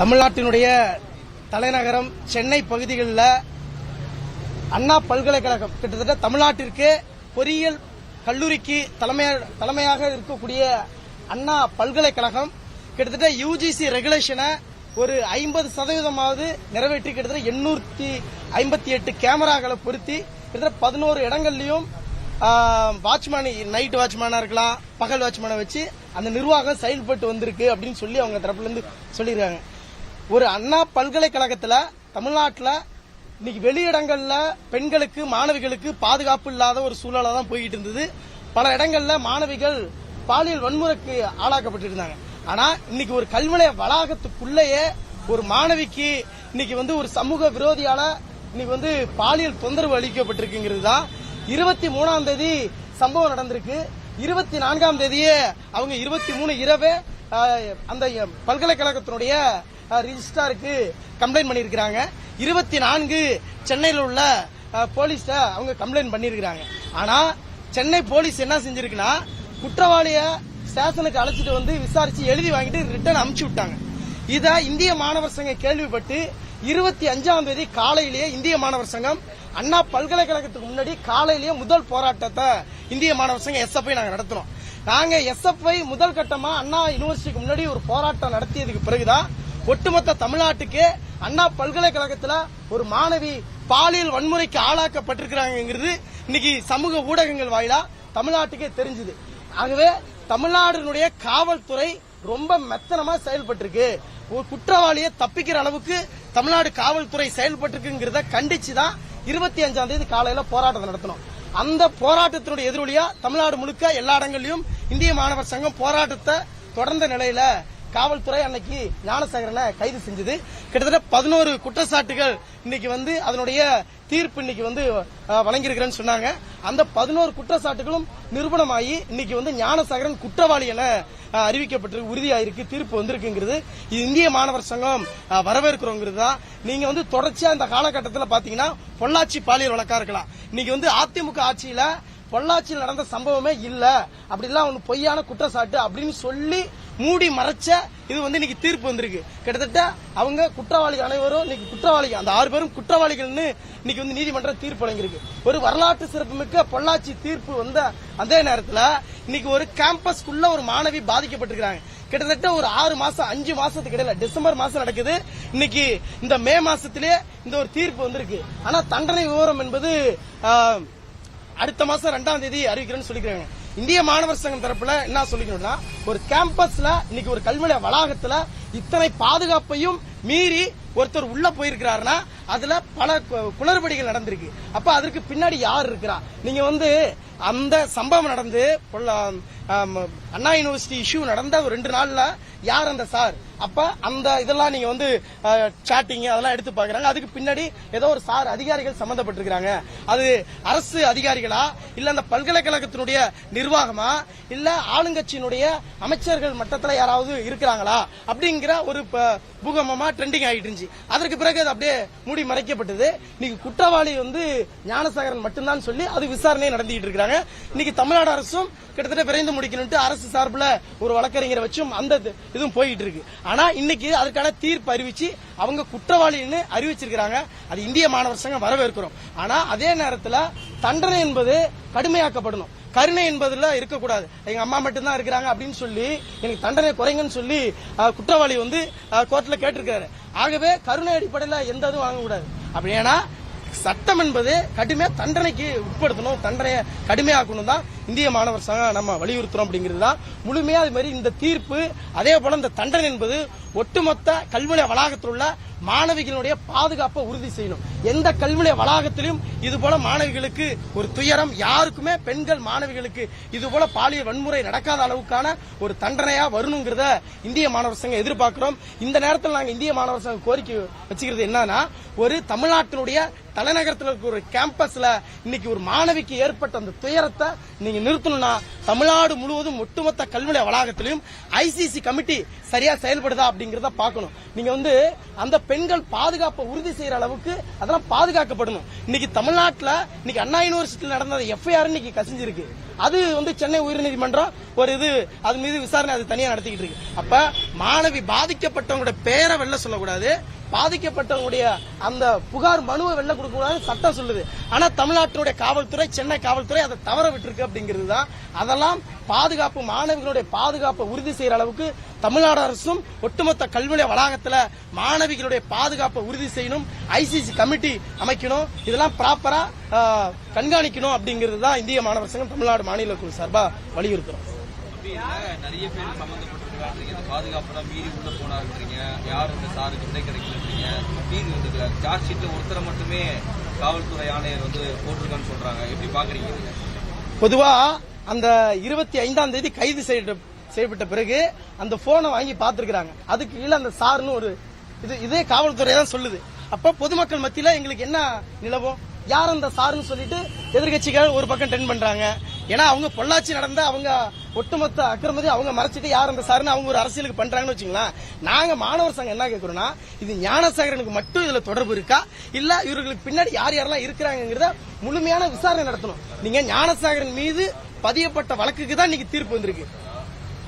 தமிழ்நாட்டினுடைய தலைநகரம் சென்னை பகுதிகளில் அண்ணா பல்கலைக்கழகம். கிட்டத்தட்ட தமிழ்நாட்டிற்கு பொறியியல் கல்லூரிக்கு தலைமையா தலைமையாக இருக்கக்கூடிய அண்ணா பல்கலைக்கழகம் கிட்டத்தட்ட யூஜிசி ரெகுலேஷனை ஒரு ஐம்பது சதவீதமாவது நிறைவேற்றி கிட்டத்தட்ட எண்ணூத்தி ஐம்பத்தி எட்டு கேமராக்களை பொருத்தி கிட்டத்தட்ட பதினோரு இடங்கள்லையும் வாட்ச்மேன் நைட் வாட்ச்மேனா இருக்கலாம் பகல் வாட்ச்மேனை வச்சு அந்த நிர்வாகம் செயல்பட்டு வந்திருக்கு அப்படின்னு சொல்லி அவங்க தரப்புல இருந்து சொல்லியிருக்காங்க. ஒரு அண்ணா பல்கலைக்கழகத்துல தமிழ்நாட்டில் இன்னைக்கு வெளியிடங்கள்ல பெண்களுக்கு மாணவிகளுக்கு பாதுகாப்பு இல்லாத ஒரு சூழலா தான் போய்கிட்டு இருந்தது. பல இடங்கள்ல மாணவிகள் பாலியல் வன்முறைக்கு ஆளாக்கப்பட்டிருந்தாங்க ஆனா இன்னைக்கு ஒரு கல்விநிலைய வளாகத்துக்குள்ளேயே ஒரு மாணவிக்கு இன்னைக்கு வந்து ஒரு சமூக விரோதியால இன்னைக்கு வந்து பாலியல் தொந்தரவு அளிக்கப்பட்டிருக்குங்கிறது தான். இருபத்தி மூணாம் தேதி சம்பவம் நடந்திருக்கு. இருபத்தி நான்காம் தேதியே அவங்க இருபத்தி மூணு இரவே அந்த பல்கலைக்கழகத்தினுடைய ரிஜிஸ்டாருக்கு கம்ப்ளைண்ட் பண்ணியிருக்கிறாங்க. இருபத்தி நான்கு சென்னையில் உள்ள ஆஹ், அவங்க கம்ப்ளைண்ட் பண்ணியிருக்கிறாங்க. ஆனால் சென்னை போலீஸ் என்ன செஞ்சிருக்குன்னா குற்றவாளியை ஸ்டேஷனுக்கு அழைச்சிட்டு வந்து விசாரிச்சு எழுதி வாங்கிட்டு ரிட்டர்ன் அமுச்சு விட்டாங்க. இதை இந்திய மாணவர் சங்கம் கேள்விப்பட்டு இருபத்தி அஞ்சாம் தேதி காலையிலேயே இந்திய மாணவர் சங்கம் அண்ணா பல்கலைக்கழகத்துக்கு முன்னாடி காலையிலேயே முதல் போராட்டத்தை இந்திய மாணவர் சங்கம் எஸ்எஃப்ஐ நாங்கள் நடத்துறோம் நாங்கள் எஸ்எஃப்ஐ முதல் கட்டமாக அண்ணா யூனிவர்சிட்டிக்கு முன்னாடி ஒரு போராட்டம் நடத்தியதுக்கு பிறகுதான் ஒட்டுமொத்த தமிழ்நாட்டுக்கு அண்ணா பல்கலைக்கழகத்துல ஒரு மாணவி பாலியல் வன்முறைக்கு ஆளாக்கப்பட்டிருக்கிறாங்கிறது இன்னைக்கு சமூக ஊடகங்கள் வாயிலா தமிழ்நாட்டுக்கே தெரிஞ்சுது. ஆகவே தமிழ்நாட்டினுடைய காவல்துறை ரொம்ப மெத்தனமா செயல்பட்டிருக்கு. ஒரு குற்றவாளியை தப்பிக்கிற அளவுக்கு தமிழ்நாடு காவல்துறை செயல்பட்டிருக்குங்கிறத கண்டிச்சு தான் இருபத்தி அஞ்சாம் தேதி காலையில போராட்டத்தை நடத்தணும். அந்த போராட்டத்தினுடைய எதிரொலியா தமிழ்நாடு முழுக்க எல்லா இடங்களிலும் இந்திய மாணவர் சங்கம் போராட்டத்தை தொடர்ந்த நிலையில காவல்துறை அன்னைக்கு ஞானசேகரனை கைது செஞ்சது. கிட்டத்தட்ட பதினோரு குற்றச்சாட்டுகள் இன்னைக்கு வந்து அதனுடைய தீர்ப்பு இன்னைக்கு வந்து அஹ், வழங்கியிருக்கிறேன்னு சொன்னாங்க. அந்த பதினோரு குற்றச்சாட்டுகளும் நிரூபணமாகி இன்னைக்கு வந்து ஞானசாகரன் குற்றவாளி என அறிவிக்கப்பட்டு அறிவிக்கப்பட்டிருக்கு உறுதியாயிருக்கு தீர்ப்பு வந்திருக்குங்கிறது. இது இந்திய மாணவர் சங்கம் வரவேற்கிறோங்கிறது தான் நீங்க வந்து தொடர்ச்சியா இந்த காலகட்டத்தில் பாத்தீங்கன்னா பொள்ளாச்சி பாலியல் வழக்கா இருக்கலாம். இன்னைக்கு வந்து அதிமுக ஆட்சியில பொள்ளாச்சியில் நடந்த சம்பவமே இல்ல. அப்படிலாம் ஒன்று பொய்யான குற்றச்சாட்டு அப்படின்னு சொல்லி மூடி மறைச்ச இது வந்து இன்னைக்கு தீர்ப்பு வந்திருக்கு. கிட்டத்தட்ட அவங்க குற்றவாளிகள் அனைவரும் இன்னைக்கு குற்றவாளிகள் அந்த ஆறு பேரும் குற்றவாளிகள்னு இன்னைக்கு வந்து நீதிமன்றம் தீர்ப்பு வழங்கியிருக்கு. ஒரு வரலாற்று சிறப்புமிக்க பொள்ளாச்சி தீர்ப்பு வந்த அதே நேரத்தில் இன்னைக்கு ஒரு கேம்பஸ்க்குள்ள ஒரு மாணவி பாதிக்கப்பட்டிருக்கிறாங்க. கிட்டத்தட்ட ஒரு ஆறு மாசம் அஞ்சு மாசத்துக்கு இடையில டிசம்பர் மாசம் நடக்குது. இன்னைக்கு இந்த மே மாசத்திலே இந்த ஒரு தீர்ப்பு வந்திருக்கு. ஆனா தண்டனை விவரம் என்பது ஆஹ், அடுத்த மாசம் ரெண்டாம் தேதி அறிவிக்கிறேன்னு சொல்லிக்கிறாங்க. இந்திய மாணவர் சங்கம் தரப்புல என்ன சொல்லிக்கணும்னா ஒரு கேம்பஸ்ல இன்னைக்கு ஒரு கல்வி வளாகத்துல இத்தனை பாதுகாப்பையும் மீறி ஒருத்தர் உள்ள போயிருக்கிறாருன்னா அதுல பல கு- குளறுபடிகள் நடந்திருக்கு. அப்ப அதற்கு பின்னாடி யார் இருக்கிறா? நீங்க வந்து அந்த சம்பவம் நடந்து அண்ணா யூனிவர்சிட்டி இஷ்யூ நடந்த ஒரு ரெண்டு நாள்ல யார் அந்த சார்? அப்ப அந்த இதெல்லாம் நீங்க வந்து சாட்டிங் அதெல்லாம் எடுத்து பாக்குறாங்க அதுக்கு பின்னாடி ஏதோ ஒரு சார் அதிகாரிகள் சம்பந்தப்பட்டிருக்காங்க அது அரசு அதிகாரிகளா? இல்ல அந்த பல்கலைக்கழகத்தினுடைய நிர்வாகமா? இல்ல ஆளுங்கட்சியினுடைய அமைச்சர்கள் மட்டத்துல யாராவது இருக்கிறாங்களா? அப்படிங்கிற ஒரு ப- ட்ரெண்டிங் ஆகிட்டு இருந்துச்சு. அதற்கு பிறகு அது அப்படியே மூடி மறைக்கப்பட்டது. இன்னைக்கு குற்றவாளி வந்து ஞானசாகரன் மட்டும்தான் சொல்லி அது விசாரணை நடத்திட்டு இருக்காங்க இன்னைக்கு தமிழ்நாடு அரசும் கிட்டத்தட்ட விரைந்து முடிக்கணும்ட்டு அரசு சார்பில் ஒரு வழக்கறிஞரை வச்சும் அந்த இதுவும் போயிட்டு இருக்கு. ஆனா இன்னைக்கு அதற்கான தீர்ப்பு அறிவிச்சு அவங்க குற்றவாளின்னு அறிவிச்சிருக்கிறாங்க. அது இந்திய மாணவர் சங்கம் வரவேற்கிறோம். ஆனா அதே நேரத்தில் தண்டனை என்பது கடுமையாக்கப்படணும். கருணை என்பதுல இருக்கக்கூடாது. எங்க அம்மா மட்டும்தான் இருக்கிறாங்க அப்படின்னு சொல்லி எனக்கு தண்டனை குறைங்கன்னு சொல்லி குற்றவாளி வந்து கோர்ட்ல கேட்டிருக்காரு ஆகவே கருணை அடிப்படையில் எந்த இதுவும் வாங்கக்கூடாது. அப்படி ஏன்னா சட்டம் என்பது கடுமையா தண்டனைக்கு உட்படுத்தணும். தண்டனையை கடுமையாக்கணும் தான் இந்திய மாணவர் சங்கம் நம்ம வலியுறுத்துறோம் அப்படிங்கிறது தான். முழுமையா அது மாதிரி இந்த தீர்ப்பு அதே போல இந்த தண்டனை என்பது ஒட்டுமொத்த கல்வி வளாகத்தில் உள்ள மாணவிகளுடைய பாதுகாப்பை உறுதி செய்யணும். எந்த கல்வி வளாகத்திலும் இது போல மாணவிகளுக்கு ஒரு துயரம் யாருக்குமே பெண்கள் மாணவிகளுக்கு இது போல பாலியல் வன்முறை நடக்காத அளவுக்கான ஒரு தண்டனையா வரணுங்கிறத இந்திய மாணவர் சங்கம் எதிர்பார்க்கிறோம். இந்த நேரத்தில் நாங்கள் இந்திய மாணவர் சங்கம் கோரிக்கை வச்சுக்கிறது என்னன்னா ஒரு தமிழ்நாட்டினுடைய தலைநகரத்தில் இருக்கிற ஒரு கேம்பஸ்ல இன்னைக்கு ஒரு மாணவிக்கு ஏற்பட்ட அந்த துயரத்தை நீங்க நிறுத்தணும்னா தமிழ்நாடு முழுவதும் ஒட்டுமொத்த கல்விநிலைய வளாகத்திலும் ஐசிசி கமிட்டி சரியா செயல்படுதா அப்படிங்கறத பார்க்கணும். நீங்க வந்து அந்த பெண்கள் பாதுகாப்பை உறுதி செய்யற அளவுக்கு அதெல்லாம் பாதுகாக்கப்படணும். இன்னைக்கு தமிழ்நாட்டில் இன்னைக்கு அண்ணா யூனிவர்சிட்டியில் நடந்த எஃப்ஐஆர் இன்னைக்கு கசிஞ்சிருக்கு. அது வந்து சென்னை உயர்நீதிமன்றம் ஒரு இது அது மீது விசாரணை அது தனியா நடத்திக்கிட்டு இருக்கு. அப்ப மாணவி பாதிக்கப்பட்டவங்களோட பேரை வெளில சொல்லக்கூடாது. பாதிக்கப்பட்டவங்களுடைய அந்த புகார் மனுவை வெளில கொடுக்க கூடாது சட்டம் சொல்லுது. ஆனா தமிழ்நாட்டினுடைய காவல்துறை சென்னை காவல்துறை அதை தவற விட்டுருக்கு அப்படிங்கிறது தான். அதெல்லாம் பாதுகாப்பு மாணவிகளுடைய பாதுகாப்பை உறுதி செய்யற அளவுக்கு தமிழ்நாடு அரசும் ஒட்டுமொத்த கல்வி வளாகத்துல மாணவிகளுடைய பாதுகாப்பை உறுதி செய்யணும். ஐசிசி கமிட்டி அமைக்கணும். இதெல்லாம் ப்ராப்பரா கண்காணிக்கணும் அப்படிங்கிறது தான் இந்திய மாணவர் சங்கம் தமிழ்நாடு மாநில குழு சார்பா வலியுறுத்துறோம். நிறைய பேர் சம்பந்தப்பட்டிருக்காங்க இந்த பாதுகாப்புலாம் மீறி உள்ள போனாருன்றீங்க. யார் இந்த சாருக்கு விடை கிடைக்கலன்றீங்க? மீறி இந்த சார்ஜ் ஷீட்ல ஒருத்தரை மட்டுமே காவல்துறை ஆணையர் வந்து போட்டிருக்கான்னு சொல்றாங்க. எப்படி பாக்குறீங்க நீங்க பொதுவா அந்த இருபத்தி ஐந்தாம் தேதி கைது செய்யப்பட்ட செய்யப்பட்ட பிறகு அந்த போனை வாங்கி பார்த்திருக்காங்க அதுக்கு கீழே அந்த சார்னு ஒரு இது இதே காவல்துறை தான் சொல்லுது. அப்ப பொதுமக்கள் மத்தியில எங்களுக்கு என்ன நிலவும் யார் அந்த சாருன்னு சொல்லிட்டு எதிர்கட்சிகள் ஒரு பக்கம் டென் பண்றாங்க. ஏன்னா அவங்க பொள்ளாச்சி நடந்த அவங்க ஒட்டுமொத்த அக்கிரமதி அவங்க மறைச்சிட்டு யார் அந்த சாருன்னு அவங்க ஒரு அரசியலுக்கு பண்றாங்கன்னு வச்சுங்களேன். நாங்க மாணவர் சங்கம் என்ன கேட்கிறோம்னா இது ஞானசாகரனுக்கு மட்டும் இதுல தொடர்பு இருக்கா? இல்ல இவர்களுக்கு பின்னாடி யார் யாரெல்லாம் இருக்கிறாங்கிறத முழுமையான விசாரணை நடத்தணும். நீங்க ஞானசாகரன் மீது பதியப்பட்ட வழக்குக்கு தான் இன்னைக்கு தீர்ப்பு வந்திருக்கு.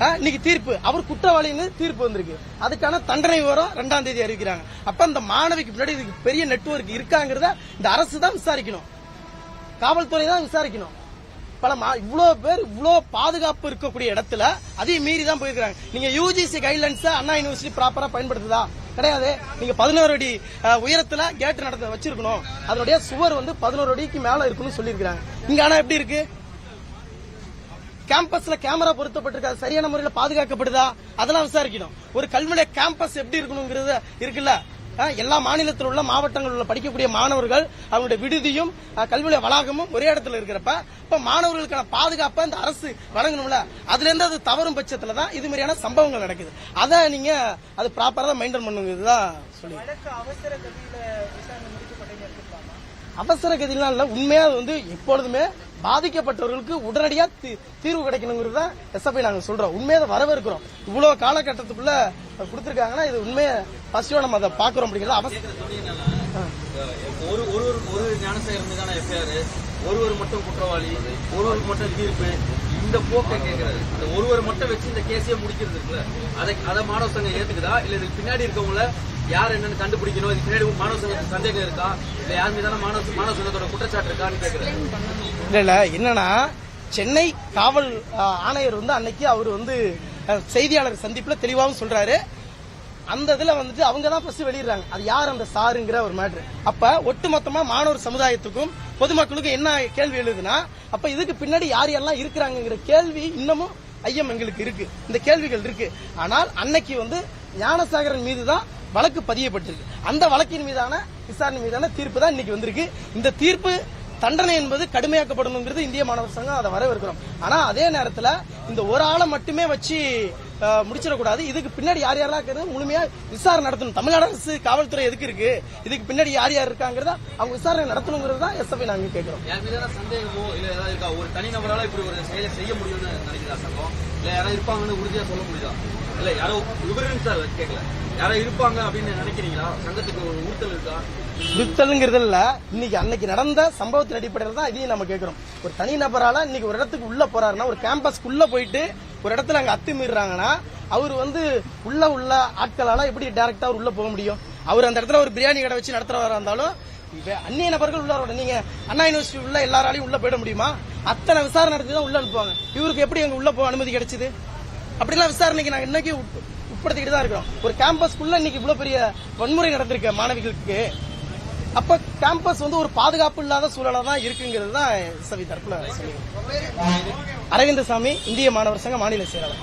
ஆ, இன்னைக்கு தீர்ப்பு. அவர் குற்றவாளின்னு தீர்ப்பு வந்திருக்கு. அதுக்கான தண்டனை விவரம் ரெண்டாம் தேதி அறிவிக்கிறாங்க. அப்ப அந்த மாணவிக்கு பின்னாடி இதுக்கு பெரிய நெட்வொர்க் இருக்காங்கிறத இந்த அரசு தான் விசாரிக்கணும். காவல்துறை தான் விசாரிக்கணும். பல மா- இவ்வளவு பேர் இவ்வளவு பாதுகாப்பு இருக்கக்கூடிய இடத்துல அதையும் மீறி தான் போயிருக்காங்க நீங்க யூஜிசி கைட்லைன்ஸ் அண்ணா யூனிவர்சிட்டி ப்ராப்பரா பயன்படுத்துதா? கிடையாது. நீங்க பதினோரு அடி உயரத்துல கேட் நடத்த வச்சிருக்கணும். அதனுடைய சுவர் வந்து பதினோரு அடிக்கு மேல இருக்கணும்னு சொல்லியிருக்காங்க இங்க ஆனா எப்படி இருக்கு? கேம்பஸ்ல கேமரா பொருத்தப்பட்டிருக்காது சரியான முறையில் பாதுகாக்கப்படுதா? அதெல்லாம் விசாரிக்கணும். ஒரு கல்விநிலைய கேம்பஸ் எப்படி இருக்கணுங்கிறது இருக்குல்ல? எல்லா மாநிலத்தில் உள்ள மாவட்டங்களில் உள்ள படிக்கக்கூடிய மாணவர்கள் அவங்களுடைய விடுதியும் அஹ், கல்விநிலைய வளாகமும் ஒரே இடத்துல இருக்கிறப்ப இப்ப மாணவர்களுக்கான பாதுகாப்பை இந்த அரசு வழங்கணும்ல? அதுல இருந்து அது தவறும் பட்சத்துல தான் இது மாதிரியான சம்பவங்கள் நடக்குது. அதை நீங்க அது ப்ராப்பரா தான் மெயின்டைன் பண்ணுங்கிறது தான் சொல்லி. அவசர கதியெல்லாம் இல்ல. உண்மையா வந்து எப்பொழுதுமே பாதிக்கப்பட்டவர்களுக்கு உடனடியா தீ- தீர்வு கிடைக்கணுங்கிறது தான் எஸ்எஃப்ஐ நாங்க சொல்றோம். உண்மையை அதை வரவேற்கிறோம். இவ்வளவு காலகட்டத்துக்குள்ள கொடுத்துருக்காங்கன்னா இது உண்மையை ஃபர்ஸ்டோ நம்ம அதை பாக்குறோம் அப்படிங்கிறது அவசியம் ஒரு ஒரு ஒரு ஒரு ஞானசேகர் மீதான எஃப்ஐஆர் ஒருவர் மட்டும் குற்றவாளி ஒருவருக்கு மட்டும் தீர்ப்பு இந்த போக்கை கேட்கறது அந்த ஒருவர் மட்டும் வச்சு இந்த கேஸையே முடிக்கிறது இருக்குல்ல அதை அதை மாணவ சங்கம் ஏத்துக்குதா? இல்ல இதுக்கு பின்னாடி இருக்கவங்கள யார் என்னன்னு கண்டுபிடிக்கணும்? இதுக்கு பின்னாடி மாணவ சங்கத்துக்கு சந்தேகம் இருக்கா? இல்ல யார் மீதான மாணவ மாணவ சங்கத்தோட குற்றச்சாட்டு இருக்கான்னு கேட்கறேன் இல்ல இல்ல. என்னன்னா சென்னை காவல் ஆணையர் வந்து அன்னைக்கு அவர் வந்து செய்தியாளர் சந்திப்புல தெளிவாகவும் சொல்றாரு. அந்த இதுல வந்துட்டு அவங்க தான் ஃபர்ஸ்ட் வெளியிடுறாங்க. அது யார் அந்த சாருங்கிற ஒரு மேட்ரு அப்ப ஒட்டுமொத்தமா மாணவர் சமுதாயத்துக்கும் பொதுமக்களுக்கும் என்ன கேள்வி எழுதுனா அப்ப இதுக்கு பின்னாடி யார் எல்லாம் இருக்கிறாங்கிற கேள்வி இன்னமும் ஐயம் எங்களுக்கு இருக்கு. இந்த கேள்விகள் இருக்கு. ஆனால் அன்னைக்கு வந்து ஞானசாகரன் மீது தான் வழக்கு பதியப்பட்டிருக்கு. அந்த வழக்கின் மீதான விசாரணை மீதான தீர்ப்பு தான் இன்னைக்கு வந்திருக்கு. இந்த தீர்ப்பு தண்டனை என்பது கடுமையாக்கப்படணுங்கிறது இந்திய மாணவர் சங்கம் அதை வரவேற்கிறோம். ஆனா அதே நேரத்துல இந்த ஒரு ஆளை மட்டுமே வச்சு முடிச்சிடக்கூடாது. இதுக்கு பின்னாடி யார் யாரெல்லாம் இருக்கிறது முழுமையா விசாரணை நடத்தணும். தமிழ்நாடு அரசு காவல்துறை எதுக்கு இருக்கு? இதுக்கு பின்னாடி யார் யார் இருக்காங்கிறத அவங்க விசாரணை நடத்தணுங்கிறது தான் எஸ்எஃபி நாங்க கேட்கிறோம். யார் மீதான சந்தேகமோ இல்ல ஏதாவது இருக்கா? ஒரு தனிநபரால இப்படி ஒரு செயலை செய்ய முடியும்னு நினைக்கிறா சங்கம்? இல்ல யாராவது இருப்பாங்கன்னு உறுதியா சொல்ல முடியுதா? இல்ல யாரோ விவரம் சார் கேட்கல. யாரோ இருப்பாங்க அப்படின்னு நினைக்கிறீங்களா? சங்கத்துக்கு ஒரு ஊட்டல் இருக்கா? நிறுத்தலுங்கிறது இல்ல. இன்னைக்கு அன்னைக்கு நடந்த சம்பவத்தின் அடிப்படையில் தான் இதையும் நம்ம கேட்கிறோம். ஒரு தனி நபரால இன்னைக்கு ஒரு இடத்துக்கு உள்ள போறாருன்னா ஒரு கேம்பஸ்க்குள்ள போயிட்டு ஒரு இடத்துல அங்க அத்துமீறாங்கன்னா அவர் வந்து உள்ள உள்ள ஆட்களால எப்படி டைரக்டா அவர் உள்ள போக முடியும்? அவர் அந்த இடத்துல ஒரு பிரியாணி கடை வச்சு நடத்துறவரா இருந்தாலும் அந்நிய நபர்கள் உள்ள வரணும். நீங்க அண்ணா யூனிவர்சிட்டி உள்ள எல்லாராலையும் உள்ள போயிட முடியுமா? அத்தனை விசாரணை நடத்தி தான் உள்ள அனுப்புவாங்க. இவருக்கு எப்படி அங்க உள்ள போக அனுமதி கிடைச்சது? அப்படிலாம் விசாரணைக்கு நாங்க இன்னைக்கு உட்- உட்படுத்திக்கிட்டு தான் இருக்கிறோம். ஒரு கேம்பஸ்க்குள்ள இன்னைக்கு இவ்வளவு பெரிய வன்முறை நடந்திருக்கு மாணவிகளுக்கு. அப்ப கேம்பஸ் வந்து ஒரு பாதுகாப்பு இல்லாத சூழலா தான் இருக்குங்கிறது தான் சவி தரப்புல சொல்லி அரவிந்தசாமி இந்திய மாணவர் சங்க மாநில செயலாளர்.